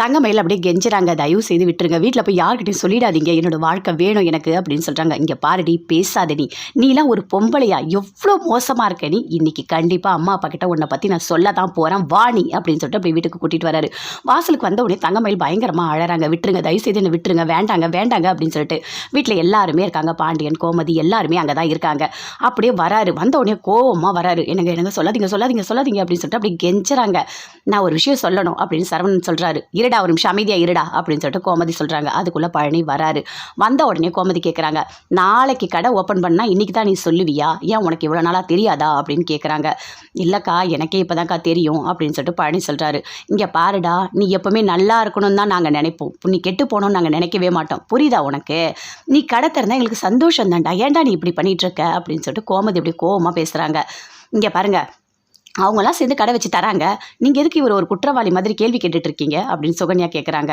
தங்கமயில் அப்படியே கெஞ்சுறாங்க. தயவு செய்து விட்டுருங்க. வீட்டில் போய் யார்கிட்டையும் சொல்லிடாதீங்க. என்னோட வாழ்க்கை வேணும் எனக்கு அப்படின்னு சொல்கிறாங்க இங்கே பாருடி பேசாத நீ. நீலாம் ஒரு பொம்பளையா. எவ்வளோ மோசமாக இருக்க நீ. இன்னைக்கு கண்டிப்பாக அம்மா அப்பா கிட்ட உன்னை பற்றி நான் சொல்ல தான் போகிறேன் வாணி அப்படின்னு சொல்லிட்டு அப்படி வீட்டுக்கு கூட்டிகிட்டு வராரு. வாசலுக்கு வந்த உடனே தங்கமயில் பயங்கரமாக அழறாங்க. விட்டுருங்க தயவு செய்து என்னை விட்டுருங்க. வேண்டாங்க வேண்டாங்க அப்படின்னு சொல்லிட்டு வீட்டில் எல்லாருமே இருக்காங்க. பாண்டியன் கோமதி எல்லாருமே அங்கே தான் இருக்காங்க. அப்படியே வராரு. வந்த உடனே கோவமாக வராரு. எனக்கு எனக்கு சொல்லாதீங்க சொல்லாதீங்க சொல்லாதீங்க அப்படின்னு சொல்லிட்டு அப்படியே கெஞ்சுறாங்க. நான் ஒரு விஷயம் சொல்லணும் அப்படின்னு சரவணன் சொல்கிறாரு இருடா ஒரு நிமிஷம் அமைதியாக இருடா அப்படின்னு சொல்லிட்டு கோமதி சொல்கிறாங்க அதுக்குள்ளே பழனி வராரு. வந்த உடனே கோமதி கேட்குறாங்க நாளைக்கு கடை ஓப்பன் பண்ணால் இன்றைக்கி தான் நீ சொல்லுவியா? ஏன் உனக்கு இவ்வளோ நாளாக தெரியாதா? அப்படின்னு கேட்குறாங்க இல்லைக்கா எனக்கே இப்போ தெரியும் அப்படின்னு சொல்லிட்டு பழனி சொல்கிறாரு இங்கே பாருடா நீ எப்போவுமே நல்லா இருக்கணும்னு தான் நாங்கள் நினைப்போம். நீ கெட்டு போகணும்னு நாங்கள் நினைக்கவே மாட்டோம். புரியுதா உனக்கு? நீ கடை திறந்தால் எங்களுக்கு சந்தோஷம் தான்டா ஏன்டா நீ இப்படி பண்ணிகிட்ருக்க அப்படின்னு சொல்லிட்டு கோமதி இப்படி கோவமாக பேசுகிறாங்க இங்கே பாருங்கள் அவங்களாம் சேர்ந்து கடை வச்சு தராங்க. நீங்கள் எதுக்கு இவர் ஒரு குற்றவாளி மாதிரி கேள்வி கேட்டுட்டு இருக்கீங்க அப்படின்னு சுகன்யா கேட்குறாங்க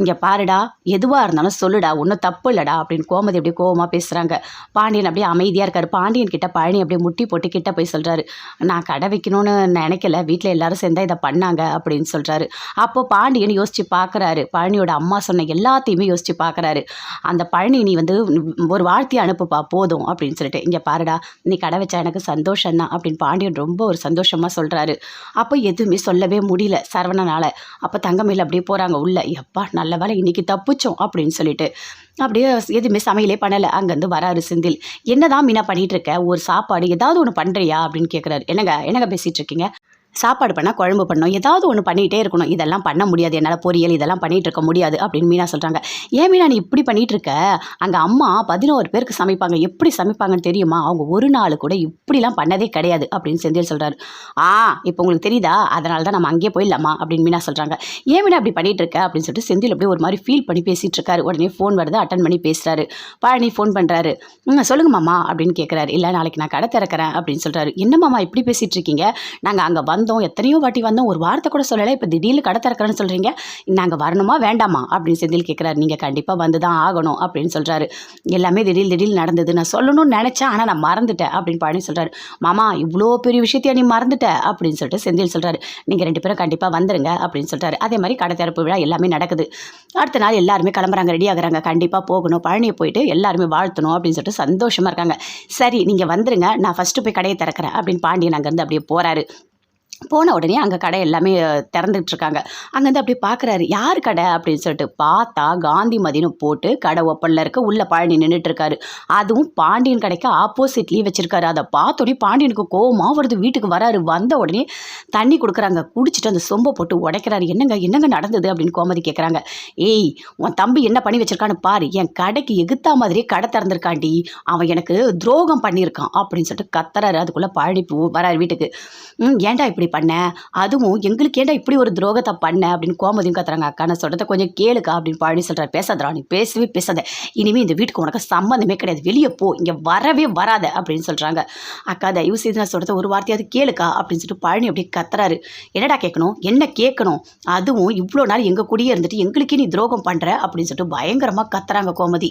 இங்கே பாருடா எதுவாக இருந்தாலும் சொல்லுடா ஒன்றும் தப்பு இல்லைடா அப்படின்னு கோமதி அப்படியே கோவமாக பேசுகிறாங்க பாண்டியன் அப்படியே அமைதியாக இருக்கார். பாண்டியன் கிட்ட பழனி அப்படியே முட்டி போட்டு கிட்ட போய் சொல்கிறாரு நான் கடை வைக்கணும்னு நினைக்கல. வீட்டில் எல்லாரும் சேர்ந்தா இதை பண்ணாங்க அப்படின்னு சொல்கிறாரு அப்போ பாண்டியன் யோசித்து பார்க்குறாரு பழனியோட அம்மா சொன்ன எல்லாத்தையுமே யோசித்து பார்க்குறாரு அந்த பழனி நீ வந்து ஒரு வார்த்தையை அனுப்புப்பா போதும் அப்படின்னு சொல்லிட்டு இங்கே பாருடா நீ கடை வச்சா எனக்கு சந்தோஷம் தான் அப்படின்னு பாண்டியன் ரொம்ப ஒரு சந்தோஷமாக சொல்கிறாரு அப்போ எதுவுமே சொல்லவே முடியல சரவணனால். அப்போ தங்கமயில் அப்படியே போகிறாங்க உள்ள. எப்பா நல்ல வேலை இன்னைக்கு தப்பிச்சோம் அப்படின்னு சொல்லிட்டு. அப்படியே எதுவுமே சமையலே பண்ணலை. அங்கேருந்து வராரு செந்தில். என்னதான் மீனா பண்ணிட்டு இருக்க? ஒரு சாப்பாடு ஏதாவது ஒன்று பண்ணுறியா அப்படின்னு கேட்குறாரு என்னங்க என்னங்க பேசிகிட்டு இருக்கீங்க? சாப்பாடு பண்ணால் குழம்பு பண்ணணும். ஏதாவது ஒன்று பண்ணிகிட்டே இருக்கணும். இதெல்லாம் பண்ண முடியாது. என்னால் பொரியல் இதெல்லாம் பண்ணிகிட்டு இருக்க முடியாது அப்படின்னு மீனா சொல்கிறாங்க ஏன் மீனா நீ இப்படி பண்ணிகிட்டு இருக்க? அங்கே அம்மா பதினோரு பேருக்கு சமைப்பாங்க. எப்படி சமைப்பாங்கன்னு தெரியுமா? அவங்க ஒரு நாள் கூட இப்படிலாம் பண்ணதே கிடையாது அப்படின்னு செந்தில் சொல்கிறாரு ஆ இப்போ உங்களுக்கு தெரியுதா? அதனால தான் நம்ம அங்கேயே போயிடலாமா? அப்படின்னு மீனா சொல்கிறாங்க ஏன் மீனா அப்படி பண்ணிகிட்டு இருக்க? அப்படின்னு சொல்லிட்டு செந்தில் அப்படியே ஒரு மாதிரி ஃபீல் பண்ணி பேசிகிட்டு இருக்காரு. உடனே ஃபோன் வருது. அட்டன் பண்ணி பேசுகிறாரு பழனி ஃபோன் பண்ணுறாரு ம் சொல்லுங்க மாமா அப்படின்னு கேட்குறாரு இல்லை நாளைக்கு நான் கடை திறக்கிறேன் அப்படின்னு சொல்கிறாரு என்ன மாமா இப்படி பேசிகிட்டு இருக்கீங்க? நாங்கள் அங்கே வந்தோம் எத்தனையோ வாட்டி வந்தோம் ஒரு வார்த்தை கூட சொல்லலை இப்போ திடீர்னு கடை திறக்கிறேன்னு சொல்கிறீங்க நாங்கள் வரணுமா வேண்டாமா அப்படின்னு செந்தில் கேட்குறாரு நீங்கள் கண்டிப்பாக வந்து தான் ஆகணும் அப்படின்னு சொல்கிறாரு எல்லாமே திடீர் திடீர் நடந்தது. நான் சொல்லணும்னு நினச்சேன் ஆனால் நான் மறந்துட்டேன் அப்படின்னு பழனி சொல்கிறாரு மாமா இவ்வளோ பெரிய விஷயத்தையும் நீ மறந்துட்ட அப்படின்னு சொல்லிட்டு செந்தில் சொல்கிறாரு நீங்கள் ரெண்டு பேரும் கண்டிப்பாக வந்துருங்க அப்படின்னு சொல்கிறாரு அதே மாதிரி கடை திறப்பு விழா எல்லாமே நடக்குது. அடுத்த நாள் எல்லாருமே கிளம்புறாங்க ரெடி ஆகுறாங்க. கண்டிப்பாக போகணும். பழனியை போயிட்டு எல்லாருமே வாழ்த்தணும் அப்படின்னு சொல்லிட்டு சந்தோஷமாக இருக்காங்க. சரி நீங்கள் வந்துருங்க நான் ஃபஸ்ட்டு போய் கடையை திறக்கிறேன் அப்படின்னு பாண்டியன் அங்கேருந்து அப்படியே போகிறாரு போன உடனே அங்கே கடை எல்லாமே திறந்துட்டுருக்காங்க அங்கேருந்து அப்படியே பார்க்குறாரு யார் கடை? அப்படின்னு சொல்லிட்டு பார்த்தா காந்திமதினு போட்டு கடை ஓப்பனில் இருக்க உள்ளே பழனி நின்றுட்டுருக்காரு அதுவும் பாண்டியன் கடைக்கு ஆப்போசிட்லேயே வச்சுருக்காரு. அதை பார்த்தோடனே பாண்டியனுக்கு கோவமாக வருது. வீட்டுக்கு வராரு. வந்த உடனே தண்ணி கொடுக்குறாங்க. குடிச்சிட்டு அந்த சொம்பை போட்டு உடைக்கிறாரு. என்னங்க என்னங்க நடந்தது? அப்படின்னு கோமதி கேட்குறாங்க ஏய் உன் தம்பி என்ன பண்ணி வச்சிருக்கான்னு பாரு. என் கடைக்கு எகுத்தா மாதிரியே கடை திறந்திருக்காண்டி. அவன் எனக்கு துரோகம் பண்ணியிருக்கான். அப்படின்னு சொல்லிட்டு கத்துறாரு. அதுக்குள்ளே பழனி வராரு வீட்டுக்கு. ம் ஏன்டா இப்படி பண்ண? அதுவும் எங்களுக்கு ஏண்டா இப்படி ஒரு துரோகத்தை பண்ண? அப்படின்னு கோமதியும் கத்துறாங்க. அக்கா நான் சொல்கிறத கொஞ்சம் கேளுக்கா அப்படின்னு பழனி சொல்கிற பேசாதரா நீ பேசவே பேசாத. இனிமேல் இந்த வீட்டுக்கு உனக்கு சம்மந்தமே கிடையாது. வெளியே போ. இங்கே வரவே வராத அப்படின்னு சொல்கிறாங்க அக்கா தயவு செய்து நான் சொல்கிறத ஒரு வார்த்தையாவது கேளுக்கா அப்படின்னு சொல்லிட்டு பழனி அப்படியே கத்துறாரு. என்னடா கேட்கணும்? என்ன கேட்கணும்? அதுவும் இவ்வளோ நாள் எங்கள் கூடயே இருந்துட்டு எங்களுக்கே நீ துரோகம் பண்ணுற அப்படின்னு சொல்லிட்டு பயங்கரமாக கத்துறாங்க கோமதி.